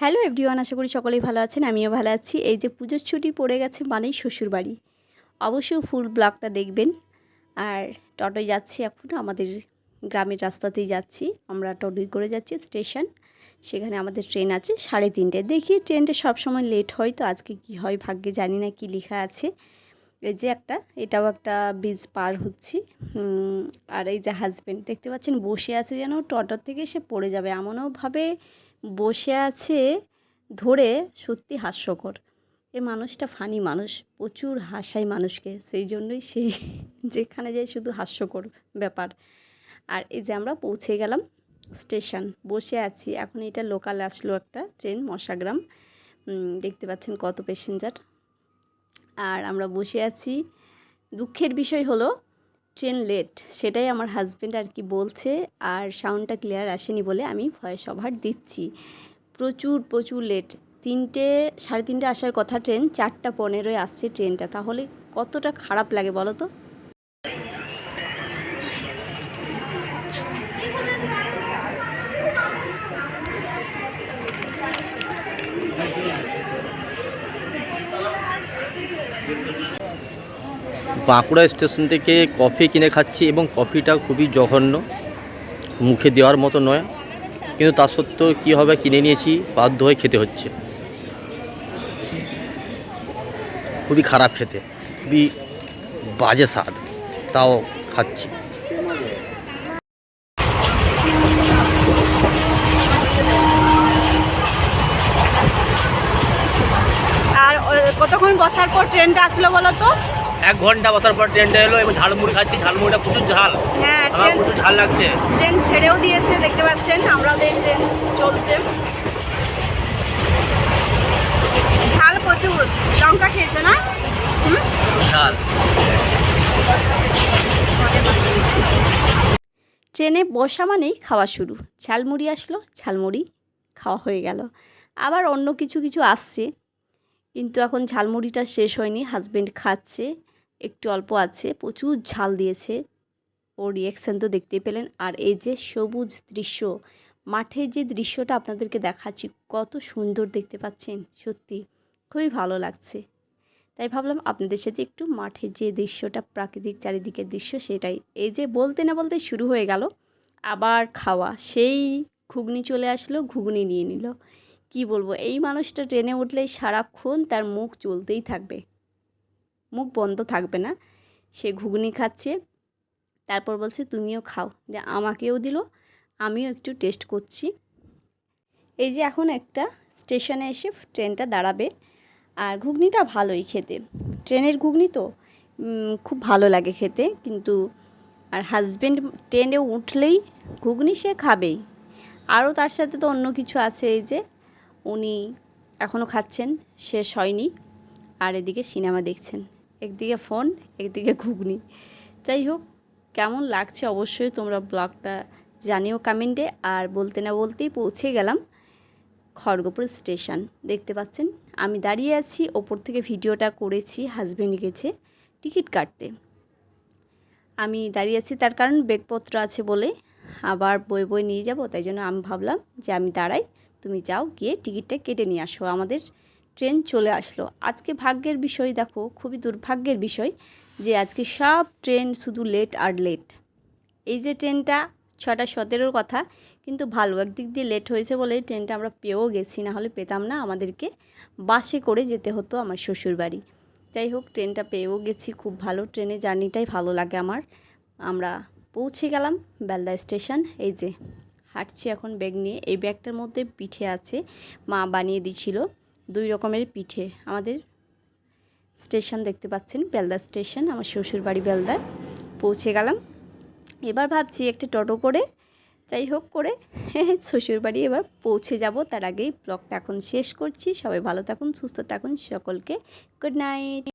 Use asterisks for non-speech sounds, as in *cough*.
Hello everyone, আশা করি সকলেই ভালো আছেন, আমিও ভালো আছি। এই যে পুজোর ছুটি পড়ে গেছে মানেই শ্বশুরবাড়ি অবশ্যই ফুল ব্লগটা দেখবেন। আর টোটোয় যাচ্ছি এখন, আমাদের গ্রামের রাস্তাতেই যাচ্ছি। আমরা টোটোই করে যাচ্ছি স্টেশন। সেখানে আমাদের ট্রেন আছে সাড়ে তিনটে। দেখি ট্রেনটা সবসময় লেট হয়, তো আজকে কি হয় ভাগ্যে জানি না কি লেখা আছে। এই যে একটা, এটাও একটা ব্রিজ পার হচ্ছি। আর এই যে হাজবেন্ড দেখতে পাচ্ছেন বসে আছে যেন, টোটোর থেকে সে পড়ে যাবে। এমনওভাবে বসে আছে ধরে সত্যি হাস্যকর। এ মানুষটা ফানি মানুষ, প্রচুর হাসায় মানুষকে, সেই জন্যই সে *laughs* যেখানে যায় শুধু হাস্যকর ব্যাপার। আর এই যে আমরা পৌঁছে গেলাম স্টেশন, বসে আছি। এখন এটা লোকাল আসলো একটা ট্রেন, মশাগ্রাম। দেখতে পাচ্ছেন কত প্যাসেঞ্জার আর আমরা বসে আছি। দুঃখের বিষয় হলো ট্রেন লেট, সেটাই আমার হাজব্যান্ড আর কি বলছে, আর সাউন্ডটা ক্লিয়ার আসেনি বলে আমি ভয়েস ওভার দিচ্ছি। প্রচুর প্রচুর লেট তিনটে, সাড়ে তিনটে আসার কথা ট্রেন চারটা পনেরোয় আসছে ট্রেনটা তাহলে কতটা খারাপ লাগে বলো তো? বাঁকুড়া স্টেশন থেকে কফি কিনে খাচ্ছি এবং কফিটা খুবই জঘন্য। মুখে দেওয়ার মতো নয়। কিন্তু তা সত্ত্বেও কী হবে কিনে নিয়েছি, বাধ্য হয়ে খেতে হচ্ছে। খুবই খারাপ খেতে। খুবই বাজে স্বাদ। তাও খাচ্ছি। আর কতক্ষণ বসার পর ট্রেনটা আসলো বলো তো? এক ঘণ্টা বসার পর ট্রেনটা এলো এবং ঝালমুড়ি খাচ্ছি ঝালমুড়িটা প্রচুর ঝাল। হ্যাঁ আমার প্রচুর ঝাল লাগছে। ট্রেন ছেড়েও দিয়েছে দেখতে পাচ্ছেন আমাদের ট্রেন চলছে। ঝাল প্রচুর লঙ্কা খেয়েছে না? ঝাল। ট্রেনে বসা মানেই খাওয়া শুরু। ঝালমুড়ি আসলো ঝালমুড়ি খাওয়া হয়ে গেল। আবার অন্য কিছু কিছু আসছে। কিন্তু এখন ঝালমুড়িটা শেষ হয়নি হাজব্যান্ড খাচ্ছে। একটু অল্প আছে, প্রচুর ঝাল দিয়েছে। ওর রিয়াকশান তো দেখতেই পেলেন। আর এই যে সবুজ দৃশ্য মাঠের যে দৃশ্যটা আপনাদেরকে দেখাচ্ছি, কত সুন্দর দেখতে পাচ্ছেন, সত্যি খুবই ভালো লাগছে। তাই ভাবলাম আপনাদের সাথে একটু মাঠের যে দৃশ্যটা প্রাকৃতিক চারিদিকের দৃশ্য সেটাই। এই যে বলতে না বলতে শুরু হয়ে গেল, আবার খাওয়া। সেই ঘুগনি চলে আসলো, ঘুগনি নিয়ে নিল। কি বলব, এই মানুষটা ট্রেনে উঠলেই সারাক্ষণ তার মুখ চলতেই থাকবে। মুখ বন্ধ থাকবে না। সে ঘুগনি খাচ্ছে, তারপর বলছে, তুমিও খাও। যে আমাকেও দিল, আমিও একটু টেস্ট করছি। এই যে এখন একটা স্টেশনে এসে ট্রেনটা দাঁড়াবে। আর ঘুগনিটা ভালোই খেতে। ট্রেনের ঘুগনি তো খুব ভালো লাগে খেতে, কিন্তু আর হাজব্যান্ড ট্রেনে উঠলেই ঘুগনি সে খাবেই। আরও তার সাথে তো অন্য কিছু আছে, এই যে উনি এখনও খাচ্ছেন, শেষ হয়নি। আর এদিকে সিনেমা দেখছেন। একদিকে ফোন, একদিকে ঘুগনি। যাই হোক, কেমন লাগছে অবশ্যই তোমরা ব্লগটা জানিও কমেন্টে আর বলতে না বলতেই পৌঁছে গেলাম খড়গপুর স্টেশন। দেখতে পাচ্ছেন, আমি দাঁড়িয়ে আছি, ওপর থেকে ভিডিওটা করেছি হাজব্যান্ড গেছে টিকিট কাটতে। আমি দাঁড়িয়ে আছি, তার কারণ ব্যাগপত্র আছে বলে আবার বই বই নিয়ে যাব, তাই জন্য আমি ভাবলাম যে আমি দাঁড়াই, তুমি যাও, গিয়ে টিকিটটা কেটে নিয়ে আসো আমাদের ট্রেন চলে আসলো। আজকে ভাগ্যের বিষয় দেখো, খুবই দুর্ভাগ্যের বিষয় যে আজকে সব ট্রেন শুধু লেট আর লেট এই যে ট্রেনটা ছটা সতেরোর কথা, কিন্তু ভালো একদিক দিয়ে লেট হয়েছে বলে ট্রেনটা আমরা পেয়েও গেছি, না হলে পেতাম না আমাদেরকে বাসে করে যেতে হতো আমার শ্বশুর বাড়ি যাই হোক, ট্রেনটা পেয়েও গেছি, খুব ভালো ট্রেনে জার্নিটাই ভালো লাগে আমার। আমরা পৌঁছে গেলাম বেলদা স্টেশন, এই যে হাঁটছি এখন ব্যাগ নিয়ে। এই ব্যাগটার মধ্যে পিঠে আছে, মা বানিয়ে দিছিল। দুই রকমের পিঠে আমাদের স্টেশন দেখতে পাচ্ছেন, বেলদা স্টেশন, আমার শ্বশুর বাড়ি বেলদায় পৌঁছে গেলাম। এবার ভাবছি একটা টোটো করে, যাই হোক করে *laughs* শ্বশুর বাড়ি এবার পৌঁছে যাব। তার আগেই ব্লগটা এখন শেষ করছি। সবাই ভালো থাকুন, সুস্থ থাকুন, সকলকে গুড নাইট